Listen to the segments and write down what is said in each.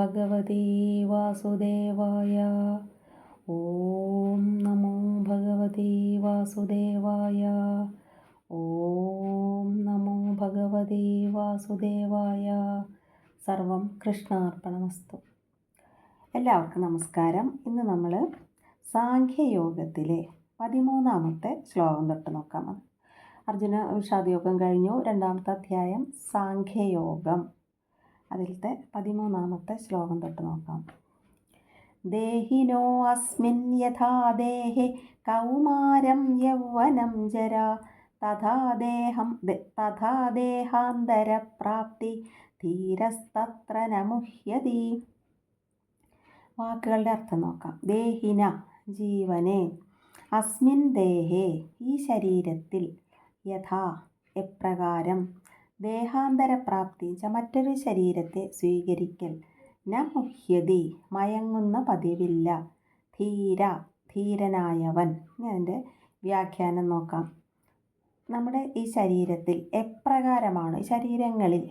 ഭഗവതേ വാസുദേവായ ഓം നമോ ഭഗവതേ വാസുദേവായ ഓം നമോ ഭഗവതേ വാസുദേവായ സർവം കൃഷ്ണാർപ്പണമസ്തു. എല്ലാവർക്കും നമസ്കാരം. ഇന്ന് നമ്മൾ സാഖ്യയോഗത്തിലെ പതിമൂന്നാമത്തെ ശ്ലോകം തൊട്ട് നോക്കാം. അർജുന വിഷാദയോഗം കഴിഞ്ഞു. രണ്ടാമത്തെ അധ്യായം സാഖ്യയോഗം. അതിലത്തെ പതിമൂന്നാമത്തെ ശ്ലോകം തൊട്ട് നോക്കാം. ദേഹിനോ അസ്മിൻ യഥാ ദേഹി കൗമാരം യൗവനം ജരാ തഥാ ദേഹം തഥാ ദേഹാന്തരപ്രാപ്തി ധീരസ്തത്ര നമുഹ്യതി. വാക്കുകളുടെ അർത്ഥം നോക്കാം. ദേഹിന ജീവനെ അസ്മിൻ ദേഹേ ഈ ശരീരത്തിൽ യഥാ എപ്രകാരം ദേഹാന്തരപ്രാപ്തി മറ്റൊരു ശരീരത്തെ സ്വീകരിക്കൽ. ന മുഹ്യതി മയങ്ങുന്ന പതിവില്ല. ധീര ധീരനായവൻ. അതിന്റെ വ്യാഖ്യാനം നോക്കാം. നമ്മുടെ ഈ ശരീരത്തിൽ എപ്രകാരമാണ് ശരീരങ്ങളിൽ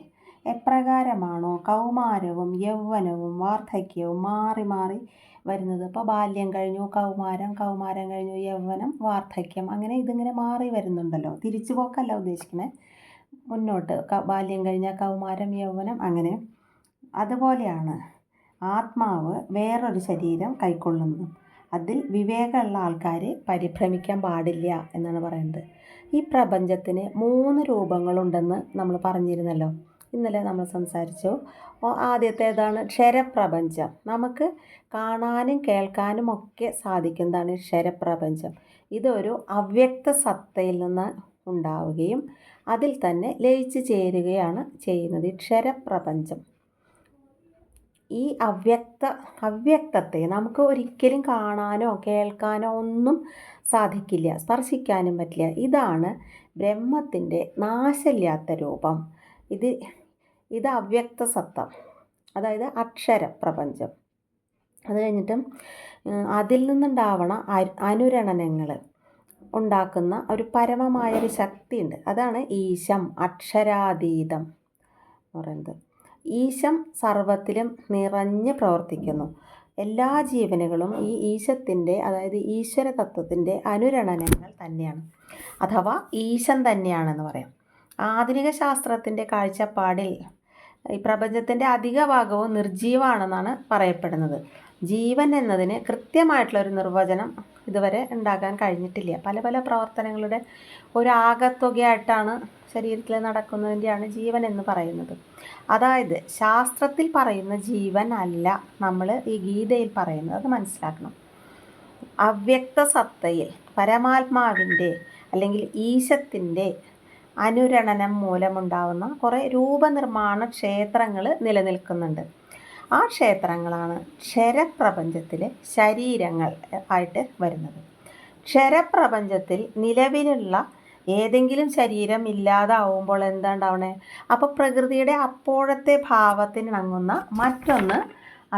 എപ്രകാരമാണോ കൗമാരവും യൗവനവും വാർദ്ധക്യവും മാറി മാറി വരുന്നത്? ഇപ്പോൾ ബാല്യം കഴിഞ്ഞു കൗമാരം കൗമാരം കഴിഞ്ഞു യൗവനം വാർദ്ധക്യം അങ്ങനെ ഇതിങ്ങനെ മാറി വരുന്നുണ്ടല്ലോ. തിരിച്ചു പോക്കല്ല ഉദ്ദേശിക്കുന്നത് മുന്നോട്ട്. ബാല്യം കഴിഞ്ഞാൽ കൗമാരം യൗവനം അങ്ങനെ. അതുപോലെയാണ് ആത്മാവ് വേറൊരു ശരീരം കൈക്കൊള്ളുന്നു. അതിൽ വിവേകമുള്ള ആൾക്കാർ പരിഭ്രമിക്കാൻ പാടില്ല എന്നാണ് പറയുന്നത്. ഈ പ്രപഞ്ചത്തിന് മൂന്ന് രൂപങ്ങളുണ്ടെന്ന് നമ്മൾ പറഞ്ഞിരുന്നല്ലോ. ഇന്നലെ നമ്മൾ സംസാരിച്ചു. ആദ്യത്തേതാണ് ക്ഷരപ്രപഞ്ചം. നമുക്ക് കാണാനും കേൾക്കാനും ഒക്കെ സാധിക്കുന്നതാണ് ക്ഷരപ്രപഞ്ചം. ഇതൊരു അവ്യക്ത സത്തയിൽ നിന്ന് ഉണ്ടാവുകയും അതിൽ തന്നെ ലയിച്ചു ചേരുകയാണ് ചെയ്യുന്നത് ഈ ക്ഷരപ്രപഞ്ചം. ഈ അവ്യക്ത അവ്യക്തത്തെ നമുക്ക് ഒരിക്കലും കാണാനോ കേൾക്കാനോ ഒന്നും സാധിക്കില്ല സ്പർശിക്കാനും പറ്റില്ല. ഇതാണ് ബ്രഹ്മത്തിന്റെ നാശമില്ലാത്ത രൂപം. ഇത് ഇത് അവ്യക്ത സത്ത. അതായത് അക്ഷര പ്രപഞ്ചം അത് കഴിഞ്ഞിട്ട് അതിൽ നിന്നുണ്ടാവണ അനുരണനങ്ങൾ ഉണ്ടാക്കുന്ന ഒരു പരമമായൊരു ശക്തിയുണ്ട്. അതാണ് ഈശം അക്ഷരാതീതം എന്ന് പറയുന്നത്. ഈശം സർവത്തിലും നിറഞ്ഞ് പ്രവർത്തിക്കുന്നു. എല്ലാ ജീവനുകളും ഈ ഈശത്തിന്റെ അതായത് ഈശ്വര തത്വത്തിന്റെ അനുരണനങ്ങൾ തന്നെയാണ്. അഥവാ ഈശം തന്നെയാണെന്ന് പറയാം. ആധുനിക ശാസ്ത്രത്തിന്റെ കാഴ്ചപ്പാടിൽ ഈ പ്രപഞ്ചത്തിന്റെ അധിക ഭാഗവും നിർജീവമാണെന്നാണ് പറയപ്പെടുന്നത്. ജീവൻ എന്നതിന് കൃത്യമായിട്ടുള്ളൊരു നിർവചനം ഇതുവരെ ഉണ്ടാക്കാൻ കഴിഞ്ഞിട്ടില്ല. പല പല പ്രവർത്തനങ്ങളുടെ ഒരു ആകത്തുകയായിട്ടാണ് ശരീരത്തിൽ നടക്കുന്നതിന്റെയാണ് ജീവൻ എന്ന് പറയുന്നത്. അതായത് ശാസ്ത്രത്തിൽ പറയുന്ന ജീവൻ അല്ല നമ്മൾ ഈ ഗീതയിൽ പറയുന്നത്. അത് മനസ്സിലാക്കണം. അവ്യക്ത സത്തയിൽ പരമാത്മാവിന്റെ അല്ലെങ്കിൽ ഈശത്തിന്റെ അനുരണനം മൂലമുണ്ടാവുന്ന കുറേ രൂപനിർമ്മാണ ക്ഷേത്രങ്ങൾ നിലനിൽക്കുന്നുണ്ട്. ആ ക്ഷേത്രങ്ങളാണ് ക്ഷരപ്രപഞ്ചത്തിലെ ശരീരങ്ങൾ ആയിട്ട് വരുന്നത്. ക്ഷരപ്രപഞ്ചത്തിൽ നിലവിലുള്ള ഏതെങ്കിലും ശരീരം ഇല്ലാതാവുമ്പോൾ എന്താ ഉണ്ടാവണേ അപ്പോൾ പ്രകൃതിയുടെ അപ്പോഴത്തെ ഭാവത്തിനിണങ്ങുന്ന മറ്റൊന്ന്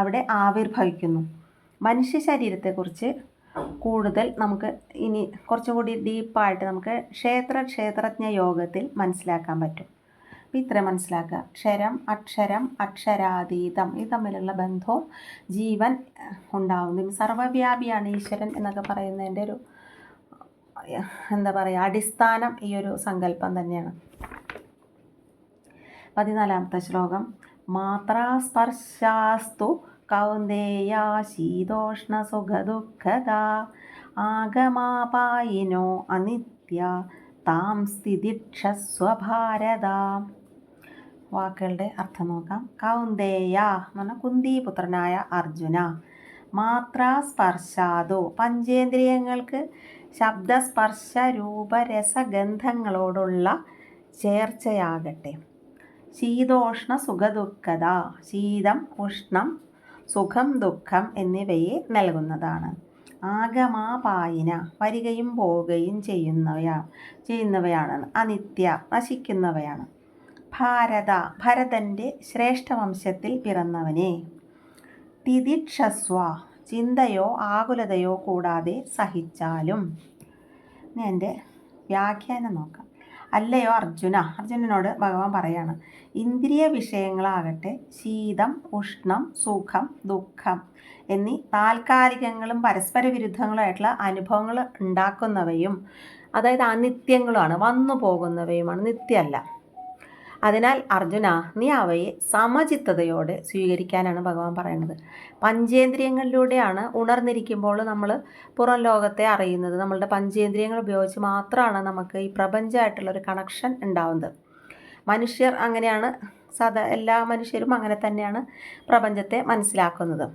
അവിടെ ആവിർഭവിക്കുന്നു. മനുഷ്യ ശരീരത്തെക്കുറിച്ച് കൂടുതൽ നമുക്ക് ഇനി കുറച്ചുകൂടി ഡീപ്പായിട്ട് നമുക്ക് ക്ഷേത്ര ക്ഷേത്രജ്ഞ യോഗത്തിൽ മനസ്സിലാക്കാൻ പറ്റും. അപ്പം ഇത്രയും മനസ്സിലാക്കുക. ക്ഷരം അക്ഷരം അക്ഷരാതീതം. ഇത് തമ്മിലുള്ള ബന്ധവും ജീവൻ ഉണ്ടാവുന്നു. സർവവ്യാപിയാണ് ഈശ്വരൻ എന്നൊക്കെ പറയുന്നതിന്റെ ഒരു എന്താ പറയുക അടിസ്ഥാനം ഈ ഒരു സങ്കല്പം തന്നെയാണ്. പതിനാലാമത്തെ ശ്ലോകം. മാത്രാസ്പർശാസ്തു കൗന്ദേയ ശീതോഷ്ണ സുഖദുഃഖത ആഗമാപായിനോ അനിത്യ. താം സ്ഥിതിക്ഷസ്വഭാരത വാക്കുകളുടെ അർത്ഥം നോക്കാം. കൗന്ദേയ എന്ന് പറഞ്ഞാൽ കുന്തിപുത്രനായ അർജുന. മാത്രാസ്പർശാദോ. പഞ്ചേന്ദ്രിയങ്ങൾക്ക് ശബ്ദസ്പർശ രൂപരസഗന്ധങ്ങളോടുള്ള ചേർച്ചയാകട്ടെ. ശീതോഷ്ണ സുഖദുഃഖത ശീതം ഉഷ്ണം സുഖം ദുഃഖം എന്നിവയെ നൽകുന്നതാണ്. ആഗമാപായിന. വരികയും പോവുകയും ചെയ്യുന്നവയാണ് ചെയ്യുന്നവയാണ് അനിത്യ നശിക്കുന്നവയാണ്. ഭാരത ഭരതന്റെ ശ്രേഷ്ഠവംശത്തിൽ പിറന്നവനെ. തിദിക്ഷസ്വ ചിന്തയോ ആകുലതയോ കൂടാതെ സഹിച്ചാലും. എന്റെ വ്യാഖ്യാനം നോക്കാം. അല്ലയോ അർജുന? അർജുനനോട് ഭഗവാൻ പറയാണ് ഇന്ദ്രിയ വിഷയങ്ങളാകട്ടെ ശീതം ഉഷ്ണം സുഖം ദുഃഖം എന്നീ താൽക്കാലികങ്ങളും പരസ്പര വിരുദ്ധങ്ങളുമായിട്ടുള്ള അനുഭവങ്ങൾ ഉണ്ടാക്കുന്നവയും അതായത് അനിത്യങ്ങളുമാണ് വന്നു പോകുന്നവയുമാണ് നിത്യമല്ല. അതിനാൽ അർജുന നീ അവയെ സമചിത്തതയോടെ സ്വീകരിക്കാനാണ് ഭഗവാൻ പറയുന്നത്. പഞ്ചേന്ദ്രിയങ്ങളിലൂടെയാണ് ഉണർന്നിരിക്കുമ്പോൾ നമ്മൾ പുറം ലോകത്തെ അറിയുന്നത്. നമ്മളുടെ പഞ്ചേന്ദ്രിയങ്ങൾ ഉപയോഗിച്ച് മാത്രമാണ് നമുക്ക് ഈ പ്രപഞ്ചമായിട്ടുള്ള ഒരു കണക്ഷൻ ഉണ്ടാവുന്നത്. മനുഷ്യർ അങ്ങനെയാണ് സദാ എല്ലാ മനുഷ്യരും അങ്ങനെ തന്നെയാണ് പ്രപഞ്ചത്തെ മനസ്സിലാക്കുന്നത്.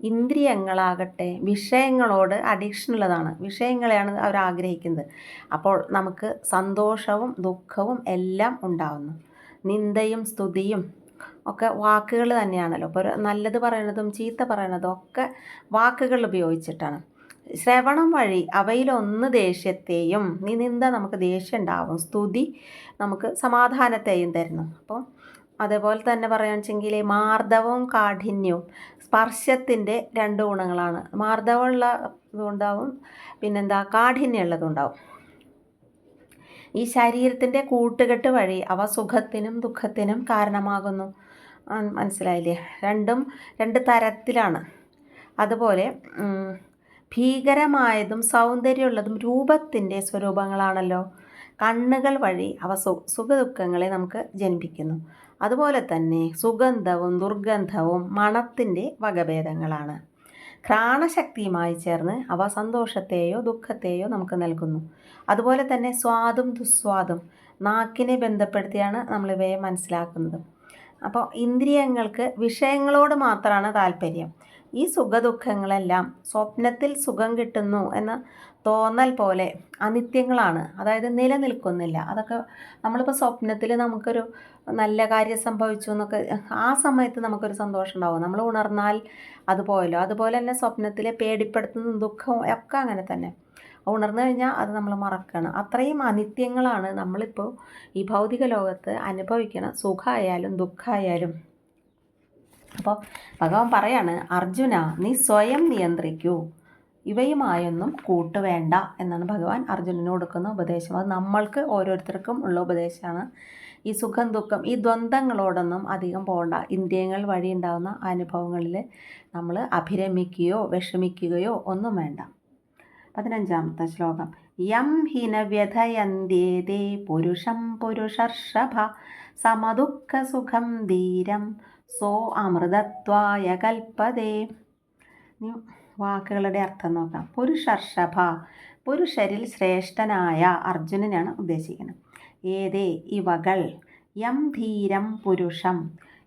ഇന്ദ്രിയങ്ങളാകട്ടെ വിഷയങ്ങളോട് അഡിക്ഷൻ ഉള്ളതാണ്. വിഷയങ്ങളെയാണ് അവർ ആഗ്രഹിക്കുന്നത്. അപ്പോൾ നമുക്ക് സന്തോഷവും ദുഃഖവും എല്ലാം ഉണ്ടാവുന്നു. നിന്ദയും സ്തുതിയും ഒക്കെ വാക്കുകൾ തന്നെയാണല്ലോ. ഇപ്പോൾ നല്ലത് പറയണതും ചീത്ത പറയണതും ഒക്കെ വാക്കുകൾ ഉപയോഗിച്ചിട്ടാണ്. ശ്രവണം വഴി അവയിലൊന്ന് ദേഷ്യത്തെയും നീ നിന്ദ നമുക്ക് ദേഷ്യം ഉണ്ടാവും സ്തുതി നമുക്ക് സമാധാനത്തെയും തരുന്നു. അപ്പോൾ അതേപോലെ തന്നെ പറയുകയാണെന്ന് വെച്ചെങ്കിൽ മാർദ്ദവവും കാഠിന്യവും സ്പർശത്തിന്റെ രണ്ട് ഗുണങ്ങളാണ്. മാർദ്ദവമുള്ള ഇതുണ്ടാവും പിന്നെന്താ? കാഠിന്യമുള്ളതുണ്ടാവും. ഈ ശരീരത്തിന്റെ കൂട്ടുകെട്ട് വഴി അവ സുഖത്തിനും ദുഃഖത്തിനും കാരണമാകുന്നു. മനസ്സിലായില്ലേ? രണ്ടും രണ്ട് തരത്തിലാണ്. അതുപോലെ ഭീകരമായതും സൗന്ദര്യമുള്ളതും രൂപത്തിന്റെ സ്വരൂപങ്ങളാണല്ലോ. കണ്ണുകൾ വഴി അവ സു സുഖദുഃഖങ്ങളെ നമുക്ക് ജനിപ്പിക്കുന്നു. അതുപോലെ തന്നെ സുഗന്ധവും ദുർഗന്ധവും മണത്തിന്റെ വകഭേദങ്ങളാണ്. ഘ്രാണശക്തിയുമായി ചേർന്ന് അവ സന്തോഷത്തെയോ ദുഃഖത്തെയോ നമുക്ക് നൽകുന്നു. അതുപോലെ തന്നെ സ്വാദും ദുസ്വാദും നാക്കിനെ ബന്ധപ്പെടുത്തിയാണ് നമ്മളിവയെ മനസ്സിലാക്കുന്നത്. അപ്പോൾ ഇന്ദ്രിയങ്ങൾക്ക് വിഷയങ്ങളോട് മാത്രമാണ് താല്പര്യം. ഈ സുഖദുഃഖങ്ങളെല്ലാം സ്വപ്നത്തിൽ സുഖം കിട്ടുന്നു എന്ന് തോന്നൽ പോലെ അനിത്യങ്ങളാണ്. അതായത് നിലനിൽക്കുന്നില്ല. അതൊക്കെ നമ്മളിപ്പോൾ സ്വപ്നത്തിൽ നമുക്കൊരു നല്ല കാര്യം സംഭവിച്ചു എന്നൊക്കെ ആ സമയത്ത് നമുക്കൊരു സന്തോഷം ഉണ്ടാവും. നമ്മൾ ഉണർന്നാൽ അതുപോലോ അതുപോലെ തന്നെ സ്വപ്നത്തിലെ പേടിപ്പെടുത്തുന്ന ദുഃഖവും ഒക്കെ അങ്ങനെ തന്നെ. ഉണർന്നു കഴിഞ്ഞാൽ അത് നമ്മൾ മറക്കണം. അത്രയും അനിത്യങ്ങളാണ് നമ്മളിപ്പോൾ ഈ ഭൗതിക ലോകത്ത് അനുഭവിക്കണം. സുഖമായാലും ദുഃഖമായാലും അപ്പോൾ ഭഗവാൻ പറയാണ് അർജുന നീ സ്വയം നിയന്ത്രിക്കൂ. ഇവയുമായൊന്നും കൂട്ടുവേണ്ട എന്നാണ് ഭഗവാൻ അർജുനന് കൊടുക്കുന്ന ഉപദേശം. അത് നമ്മൾക്ക് ഓരോരുത്തർക്കും ഉള്ള ഉപദേശമാണ്. ഈ സുഖം ദുഃഖം ഈ ദ്വന്ദ്ങ്ങളോടൊന്നും അധികം പോകണ്ട. ഇന്ദ്രിയങ്ങൾ വഴി ഉണ്ടാകുന്ന അനുഭവങ്ങളിൽ നമ്മൾ അഭിരമിക്കുകയോ വിഷമിക്കുകയോ ഒന്നും വേണ്ട. പതിനഞ്ചാമത്തെ ശ്ലോകം. യം ഹിന പുരുഷം പുരുഷർഷഭ സമദുഃഖസുഖം ധീരം സോ അമൃതത്വായ കൽപ്പതേ. വാക്കുകളുടെ അർത്ഥം നോക്കാം. പുരുഷർഷഭ പുരുഷരിൽ ശ്രേഷ്ഠനായ അർജുനനാണ് ഉദ്ദേശിക്കുന്നത്. ഏതേ ഇവകൾ യം ധീരം പുരുഷം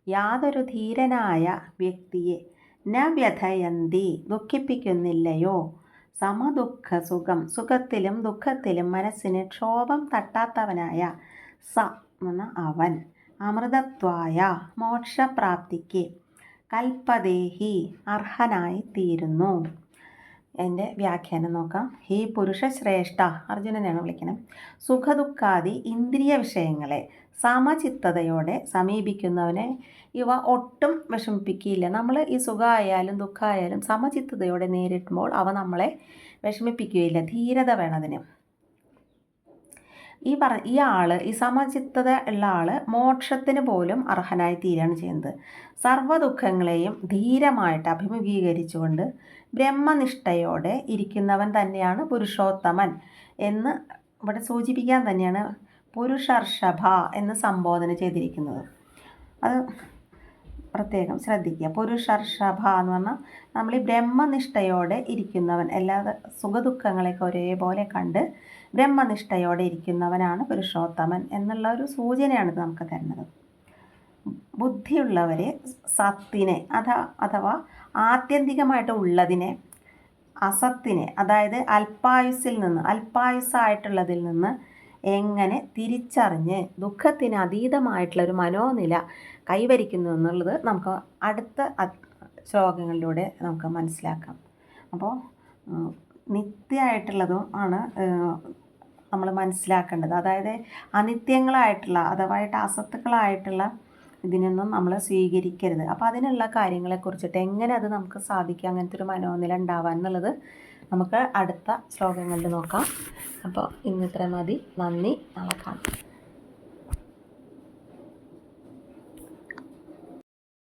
യാതൊരു ധീരനായ വ്യക്തിയെ ന വ്യഥയന്തി ദുഃഖിപ്പിക്കുന്നില്ലയോ? സമദുഃഖ സുഖം സുഖത്തിലും ദുഃഖത്തിലും മനസ്സിന് ക്ഷോഭം തട്ടാത്തവനായ സ എന്ന അവൻ. അമൃതത്വായ മോക്ഷപ്രാപ്തിക്ക് കൽപ്പദേഹി അർഹനായി തീരുന്നു എന്റെ വ്യാഖ്യാനം നോക്കാം. ഹീ പുരുഷ ശ്രേഷ്ഠ അർജുനനെയാണ് വിളിക്കണം. സുഖദുഃഖാദി ഇന്ദ്രിയ വിഷയങ്ങളെ സമചിത്തതയോടെ സമീപിക്കുന്നവനെ ഇവ ഒട്ടും വിഷമിപ്പിക്കില്ല നമ്മൾ ഈ സുഖമായാലും ദുഃഖമായാലും സമചിത്തതയോടെ നേരിടുമ്പോൾ അവ നമ്മളെ വിഷമിപ്പിക്കുകയില്ല. ധീരത വേണതിന് ഈ പറ ഈ ആൾ ഈ സമചിത്തത ഉള്ള ആൾ മോക്ഷത്തിന് പോലും അർഹനായി തീരുകയാണ് ചെയ്യുന്നത്. സർവദുഃഖങ്ങളെയും ധീരമായിട്ട് അഭിമുഖീകരിച്ചുകൊണ്ട് ബ്രഹ്മനിഷ്ഠയോടെ ഇരിക്കുന്നവൻ തന്നെയാണ് പുരുഷോത്തമൻ എന്ന് ഇവിടെ സൂചിപ്പിക്കാൻ തന്നെയാണ് പുരുഷർഷഭ എന്ന് സംബോധന ചെയ്തിരിക്കുന്നത്. അത് പ്രത്യേകം ശ്രദ്ധിക്കുക. പുരുഷർഷഭ എന്ന് പറഞ്ഞാൽ നമ്മൾ ഈ ബ്രഹ്മനിഷ്ഠയോടെ ഇരിക്കുന്നവൻ എല്ലാ സുഖദുഃഖങ്ങളെയൊക്കെ ഒരേപോലെ കണ്ട് ബ്രഹ്മനിഷ്ഠയോടെ ഇരിക്കുന്നവനാണ് പുരുഷോത്തമൻ എന്നുള്ള ഒരു സൂചനയാണ് നമുക്ക് തരുന്നത്. ബുദ്ധിയുള്ളവരെ സത്തിനെ അഥ അഥവാ ആത്യന്തികമായിട്ട് ഉള്ളതിനെ അസത്തിനെ അതായത് അല്പായുസിൽ നിന്ന് അൽപ്പായുസായിട്ടുള്ളതിൽ നിന്ന് എങ്ങനെ തിരിച്ചറിഞ്ഞ് ദുഃഖത്തിന് അതീതമായിട്ടുള്ള ഒരു മനോനില കൈവരിക്കുന്നു എന്നുള്ളത് നമുക്ക് അടുത്ത ശ്ലോകങ്ങളിലൂടെ നമുക്ക് മനസ്സിലാക്കാം. അപ്പോൾ നിത്യമായിട്ടുള്ളതും ആണ് നമ്മൾ മനസ്സിലാക്കേണ്ടത്. അതായത് അനിത്യങ്ങളായിട്ടുള്ള അഥവാ അസത്തുക്കളായിട്ടുള്ള ഇതിനൊന്നും നമ്മൾ സ്വീകരിക്കരുത്. അപ്പോൾ അതിനുള്ള കാര്യങ്ങളെക്കുറിച്ചിട്ട് എങ്ങനെ അത് നമുക്ക് സാധിക്കാം? അങ്ങനത്തെ ഒരു മനോനില ഉണ്ടാവാൻ എന്നുള്ളത് നമുക്ക് അടുത്ത ശ്ലോകങ്ങളിൽ നോക്കാം. അപ്പോൾ ഇന്നിത്ര മതി. നന്ദി. നാളെ കാണാം.